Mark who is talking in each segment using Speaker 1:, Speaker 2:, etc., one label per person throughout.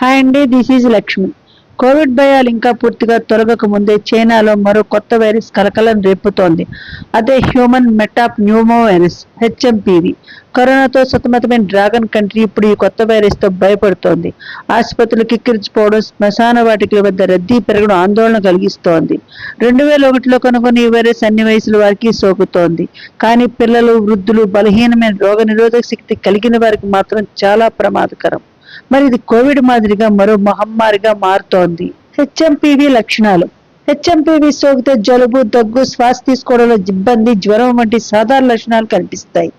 Speaker 1: Hi అండి this is Lakshmi. Covid భయాలు ఇంకా పూర్తిగా తొలగక ముందే చైనాలో మరో కొత్త వైరస్ కలకలం రేపుతోంది. అదే human metapneumovirus HMPV. కరోనాతో సతమతమైన డ్రాగన్ కంట్రీ ఇప్పుడు ఈ కొత్త వైరస్తో భయపడుతోంది. ఆసుపత్రులు కిక్కిరిచిపోవడం శ్మశాన వాటికల వద్ద రద్దీ పెరగడం ఆందోళన కలిగిస్తోంది. రెండు వేల ఒకటిలో కనుగొని ఈ వైరస్ అన్ని వయసుల వారికి సోకుతోంది. కానీ పిల్లలు వృద్ధులు బలహీనమైన రోగ నిరోధక శక్తి కలిగిన వారికి మాత్రం చాలా ప్రమాదకరం. మరి ఇది కోవిడ్ మాదిరిగా మరో మహమ్మారిగా మారుతోంది. హెచ్ఎంపివి లక్షణాలు. హెచ్ఎంపివి సోకితే జలుబు దగ్గు శ్వాస తీసుకోవడంలో ఇబ్బంది జ్వరం వంటి సాధారణ లక్షణాలు కనిపిస్తాయి.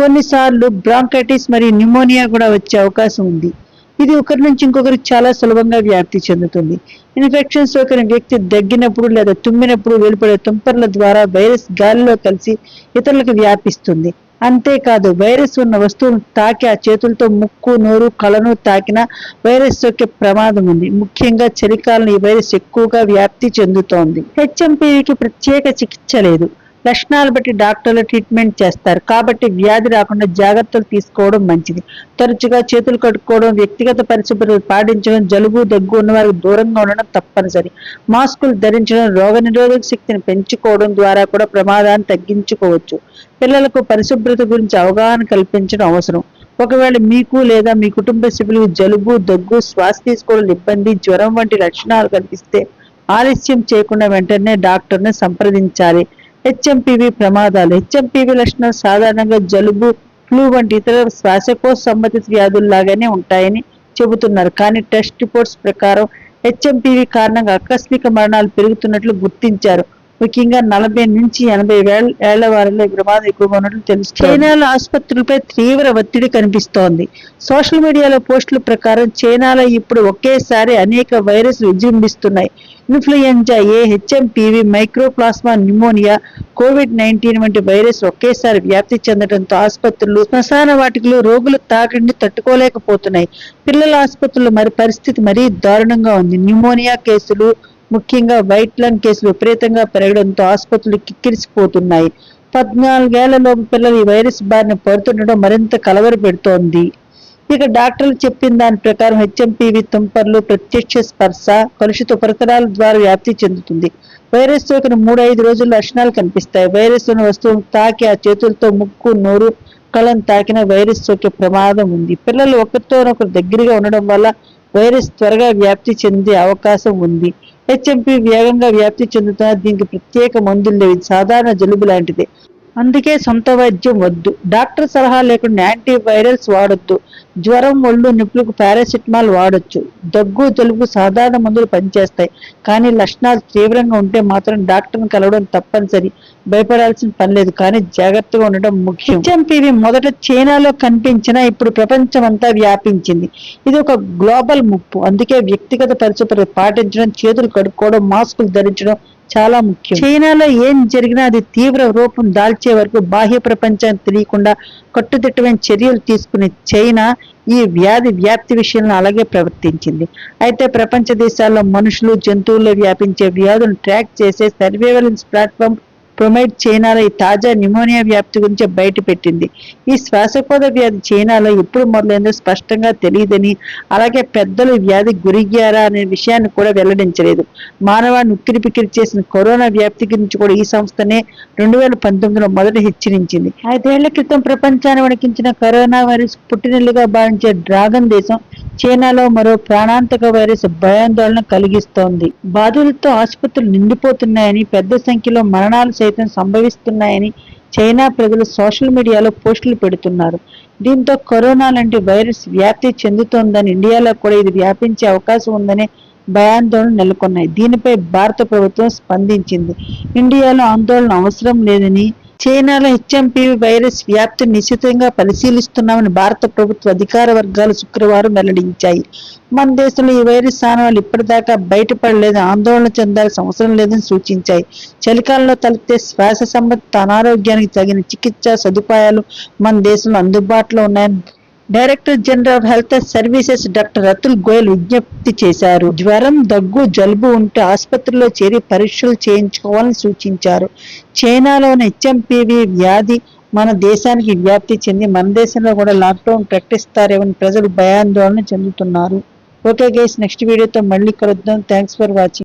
Speaker 1: కొన్నిసార్లు బ్రాంకైటిస్ మరియు న్యూమోనియా కూడా వచ్చే అవకాశం ఉంది. ఇది ఒకరి నుంచి ఇంకొకరికి చాలా సులభంగా వ్యాప్తి చెందుతుంది. ఇన్ఫెక్షన్ సోకిన వ్యక్తి దగ్గినప్పుడు లేదా తుమ్మినప్పుడు వెలుపడే తుంపర్ల ద్వారా వైరస్ గాలిలో కలిసి ఇతరులకు వ్యాపిస్తుంది. అంతేకాదు వైరస్ ఉన్న వస్తువును తాకి ఆ చేతులతో ముక్కు నోరు కలను తాకిన వైరస్ సోకే ప్రమాదం ఉంది. ముఖ్యంగా చలికాలం ఈ వైరస్ ఎక్కువగా వ్యాప్తి చెందుతోంది. హెచ్ఎంపీకి ప్రత్యేక చికిత్స లేదు. లక్షణాలు బట్టి డాక్టర్లు ట్రీట్మెంట్ చేస్తారు. కాబట్టి వ్యాధి రాకుండా జాగ్రత్తలు తీసుకోవడం మంచిది. తరచుగా చేతులు కట్టుకోవడం వ్యక్తిగత పరిశుభ్రత పాటించడం జలుబు దగ్గు ఉన్న వారికి దూరంగా ఉండడం తప్పనిసరి. మాస్కులు ధరించడం రోగ నిరోధక శక్తిని పెంచుకోవడం ద్వారా కూడా ప్రమాదాన్ని తగ్గించుకోవచ్చు. పిల్లలకు పరిశుభ్రత గురించి అవగాహన కల్పించడం అవసరం. ఒకవేళ మీకు లేదా మీ కుటుంబ సభ్యులకు జలుబు దగ్గు శ్వాస తీసుకోవడం ఇబ్బంది జ్వరం వంటి లక్షణాలు కనిపిస్తే ఆలస్యం చేయకుండా వెంటనే డాక్టర్ని సంప్రదించాలి. హెచ్ఎంపివి ప్రమాదాలు. హెచ్ఎంపివి లక్షణాలు సాధారణంగా జలుబు ఫ్లూ వంటి ఇతర శ్వాసకోశ సంబంధిత వ్యాధుల్లాగానే ఉంటాయని చెబుతున్నారు. కానీ టెస్ట్ రిపోర్ట్స్ ప్రకారం హెచ్ఎంపివి కారణంగా ఆకస్మిక మరణాలు పెరుగుతున్నట్లు గుర్తించారు. ముఖ్యంగా నలభై నుంచి ఎనభై వేల ఏళ్ళ వారిలో ఈ ప్రమాదం ఎక్కువగా ఉన్నట్లు తెలుస్తుంది. చైనాలో ఆసుపత్రులపై తీవ్ర ఒత్తిడి కనిపిస్తోంది. సోషల్ మీడియాలో పోస్టుల ప్రకారం చైనాలో ఇప్పుడు ఒకేసారి అనేక virus విజృంభిస్తున్నాయి. Influenza A HMPV mycoplasma pneumonia COVID nineteen వంటి వైరస్ ఒకేసారి వ్యాప్తి చెందడంతో ఆసుపత్రులు శ్మశాన వాటికలు రోగుల తాకిడిని తట్టుకోలేకపోతున్నాయి. పిల్లల ఆసుపత్రుల్లో మరి పరిస్థితి మరీ దారుణంగా ఉంది. న్యూమోనియా కేసులు ముఖ్యంగా వైట్ లంగ్ కేసులు విపరీతంగా పెరగడంతో ఆసుపత్రులు కిక్కిరిసిపోతున్నాయి. పద్నాలుగేళ్ళలోపు పిల్లలు ఈ వైరస్ బారిన పడుతుండడం మరింత కలవర పెడుతోంది ఇక డాక్టర్లు చెప్పిన దాని ప్రకారం హెచ్ఎంపీవి తుంపర్లు ప్రత్యక్ష స్పర్శ కలుషిత పరికరాల ద్వారా వ్యాప్తి చెందుతుంది. వైరస్ సోకిన మూడు ఐదు రోజుల్లో లక్షణాలు కనిపిస్తాయి. వైరస్ ఉన్న వస్తువును తాకి ఆ చేతులతో ముక్కు నోరు కళ్ళను తాకిన వైరస్ సోకే ప్రమాదం ఉంది. పిల్లలు ఒకరితోనొకరు దగ్గరగా ఉండడం వల్ల వైరస్ త్వరగా వ్యాప్తి చెందే అవకాశం ఉంది. హెచ్ఎంపీ వేగంగా వ్యాప్తి చెందుతున్న దీనికి ప్రత్యేక మందులు లేవు. ఇది సాధారణ జలుబు లాంటిదే. అందుకే సొంత వైద్యం వద్దు. డాక్టర్ సలహా లేకుండా యాంటీవైరల్స్ వాడొద్దు. జ్వరం ఒళ్ళు నిప్పులకు పారాసిటమాల్ వాడొచ్చు. దగ్గు జలుబు సాధారణ మందులు పనిచేస్తాయి. కానీ లక్షణాలు తీవ్రంగా ఉంటే మాత్రం డాక్టర్ని కలవడం తప్పనిసరి. భయపడాల్సిన పని లేదు. కానీ జాగ్రత్తగా ఉండడం ముఖ్యం. హెచ్ఎంపీవి మొదట చైనాలో కనిపించినా ఇప్పుడు ప్రపంచమంతా వ్యాపించింది. ఇది ఒక గ్లోబల్ ముప్పు. అందుకే వ్యక్తిగత పరిశుభ్రత పాటించడం చేతులు కడుక్కోవడం మాస్కులు ధరించడం చాలా ముఖ్యం. చైనాలో ఏం జరిగినా అది తీవ్ర రూపం దాల్చే వరకు బాహ్య ప్రపంచానికి తెలియకుండా కట్టుదిట్టమైన చర్యలు తీసుకునే చైనా ఈ వ్యాధి వ్యాప్తి విషయంలో అలాగే ప్రవర్తించింది. అయితే ప్రపంచ దేశాల్లో మనుషులు జంతువుల్లో వ్యాపించే వ్యాధులను ట్రాక్ చేసే సర్వేలెన్స్ ప్లాట్ఫామ్ ప్రొమైడ్ చైనాలో ఈ తాజా న్యూమోనియా వ్యాప్తి గురించి బయటపెట్టింది ఈ శ్వాసకోద వ్యాధి చైనాలో ఎప్పుడు మొదలైందో స్పష్టంగా తెలియదని అలాగే పెద్దలు వ్యాధి గురిగారా అనే విషయాన్ని కూడా వెల్లడించలేదు. మానవాన్ని ఉక్కిరి పిక్కిరి చేసిన కరోనా వ్యాప్తి గురించి కూడా ఈ సంస్థనే రెండు వేల పంతొమ్మిదిలో మొదట హెచ్చరించింది. ఐదేళ్ళ క్రితం ప్రపంచాన్ని వణికించిన కరోనా వైరస్ పుట్టినల్లుగా భావించే డ్రాగన్ దేశం చైనాలో మరో ప్రాణాంతక వైరస్ భయాందోళన కలిగిస్తోంది. బాధితులతో ఆసుపత్రులు నిండిపోతున్నాయని పెద్ద సంఖ్యలో మరణాలు సైతం సంభవిస్తున్నాయని చైనా ప్రజలు సోషల్ మీడియాలో పోస్టులు పెడుతున్నారు. దీంతో కరోనా లాంటి వైరస్ వ్యాప్తి చెందుతోందని ఇండియాలో కూడా ఇది వ్యాపించే అవకాశం ఉందనే భయాందోళన నెలకొన్నాయి. దీనిపై భారత ప్రభుత్వం స్పందించింది. ఇండియాలో ఆందోళన అవసరం లేదని చైనాలో హెచ్ఎంపీవీ వైరస్ వ్యాప్తి నిశ్చితంగా పరిశీలిస్తున్నామని భారత ప్రభుత్వ అధికార వర్గాలు శుక్రవారం వెల్లడించాయి. మన దేశంలో ఈ వైరస్ స్థానాలు ఇప్పటిదాకా బయటపడలేదు ఆందోళన చెందాల్సిన అవసరం లేదని సూచించాయి. చలికాలంలో తలెత్తే శ్వాస సంబంధిత అనారోగ్యానికి తగిన చికిత్సా సదుపాయాలు మన దేశంలో అందుబాటులో ఉన్నాయని director general of health services doctor Atul Goyal విజ్ఞప్తి చేశారు. జ్వరం దగ్గు జలుబు ఉంటే ఆసుపత్రిలో చేరి పరీక్షలు చేయించుకోవాలని సూచించారు. చైనాలోని హెచ్ఎంపీవీ వ్యాధి మన దేశానికి వ్యాప్తి చెంది మన దేశంలో కూడా లాక్డౌన్ ప్రకటిస్తారేమని ప్రజలు భయాందోళన చెందుతున్నారు. ఓకే గైస్ నెక్స్ట్ వీడియోతో మళ్ళీ కలుద్దాం. Thanks for watching.